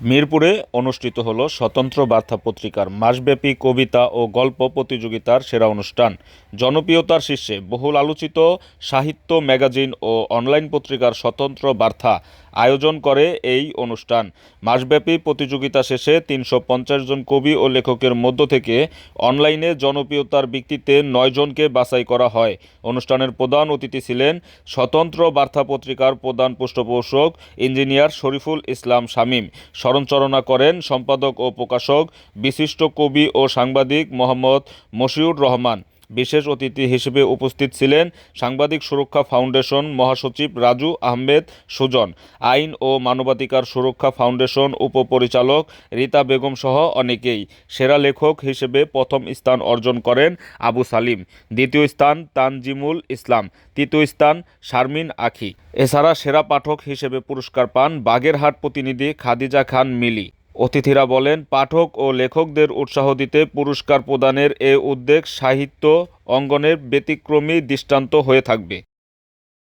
মিরপুরে অনুষ্ঠিত হলো স্বতন্ত্র বার্তা পত্রিকার মাসব্যাপী কবিতা ও গল্প প্রতিযোগিতার সেরা অনুষ্ঠান। জনপ্রিয়তার শীর্ষে বহুল আলোচিত সাহিত্য ম্যাগাজিন ও অনলাইন পত্রিকার স্বতন্ত্র বার্তা আয়োজন করে এই অনুষ্ঠান। মাসব্যাপী প্রতিযোগিতা শেষে তিনশো পঞ্চাশ জন কবি ও লেখকের মধ্য থেকে অনলাইনে জনপ্রিয়তার ভিত্তিতে নয় জনকে বাছাই করা হয়। অনুষ্ঠানের প্রধান অতিথি ছিলেন স্বতন্ত্র বার্তা পত্রিকার প্রধান পৃষ্ঠপোষক ইঞ্জিনিয়ার শরীফুল ইসলাম শামীম। স্মরণচালনা করেন সম্পাদক ও প্রকাশক বিশিষ্ট কবি ও সাংবাদিক মোহাম্মদ মশিউর রহমান। বিশেষ অতিথি হিসেবে উপস্থিত ছিলেন সাংবাদিক সুরক্ষা ফাউন্ডেশন মহাসচিব রাজু আহমেদ সুজন, আইন ও মানবাধিকার সুরক্ষা ফাউন্ডেশন উপপরিচালক রীতা বেগম সহ অনেকেই। সেরা লেখক হিসেবে প্রথম স্থান অর্জন করেন আবু সালিম, দ্বিতীয় স্থান তানজিমুল ইসলাম, তৃতীয় স্থান শারমিন আখি। এছাড়া সেরা পাঠক হিসেবে পুরস্কার পান বাগেরহাট প্রতিনিধি খাদিজা খান মিলি। অতিথিরা বলেন, পাঠক ও লেখকদের উৎসাহ দিতে পুরস্কার প্রদানের এ উদ্যোগ সাহিত্য অঙ্গনের ব্যতিক্রমী দৃষ্টান্ত হয়ে থাকবে।